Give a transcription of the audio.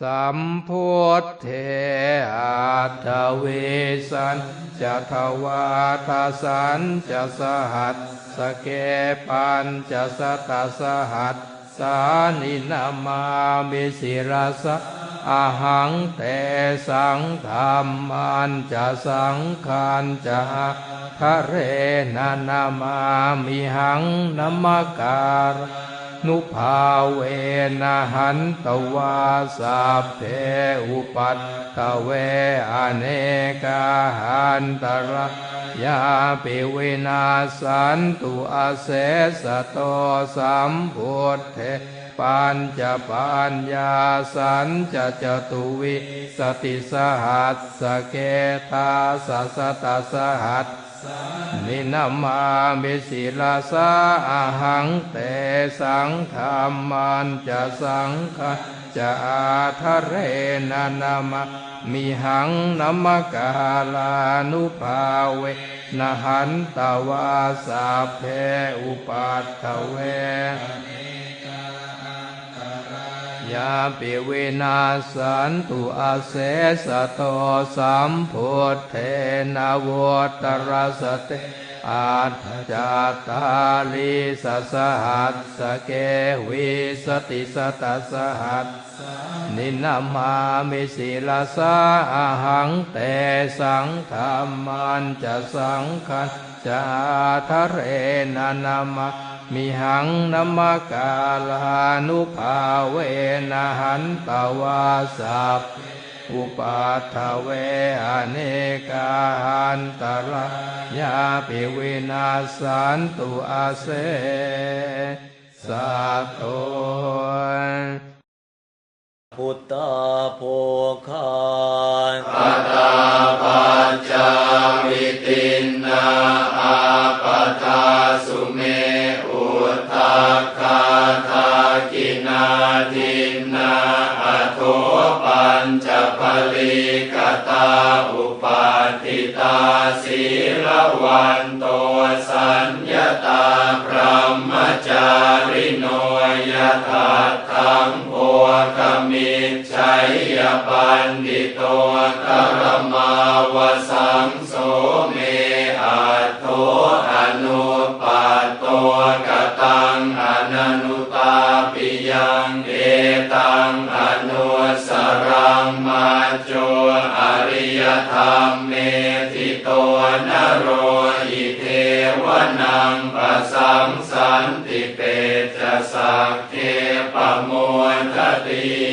สัมพุทเทอัตเวสันจะทวาทสันจะสหัสสเกปันจะสตาสหัสสานินามามิสิรสะอาหังเตสังธรรมันจะสังขานจะทะเรนานามามิหังนมการ นุภาเวนะหันตวาสัพเพอุปัตตเวอเนกาหันตระยาปิวินาสันตุอาเสสะโตสัมพุทเทปัญจปัญญาสันจะจตุวิสติสหัสสเกตาสัสตาสหัส นินามามิสิลาสาอาหังเตสังธรรมันจะสังฆจะอาทะเรนานามามิหังนัมกาลานุภาเวนหันตวาสาเพอุปัตเวาปิเวนาสันตุอาเสสะโตสัมพุทเทนาวตรสเตอาจาตาลิสสหัสสเกวิสติสตัสหัสนินามามิสิลาสาหังเตสังธรรมันจะสังขันจะทะเรนานามา มิหังนัมกาลานุภาเวนะหันตวาสัพอุปัฏฐเวอเนกาหันตระยาปิวินาสันตุอาเสสัตโตพุทธาโภคา นาทินาอโทปัญจปลิกตาอุปาทิตาศีลวันโตสัญญาตาพระมจาริโนยถาทังโพกมิจฉัยยปันดิโตกรมาวสังโสเมอัตโต นุปาปิยังเอตังอนุสรังมาโจอริยธรรมเมธิโตนโรอิเทวนังปะสังสันติเปจสักเทปโมทติ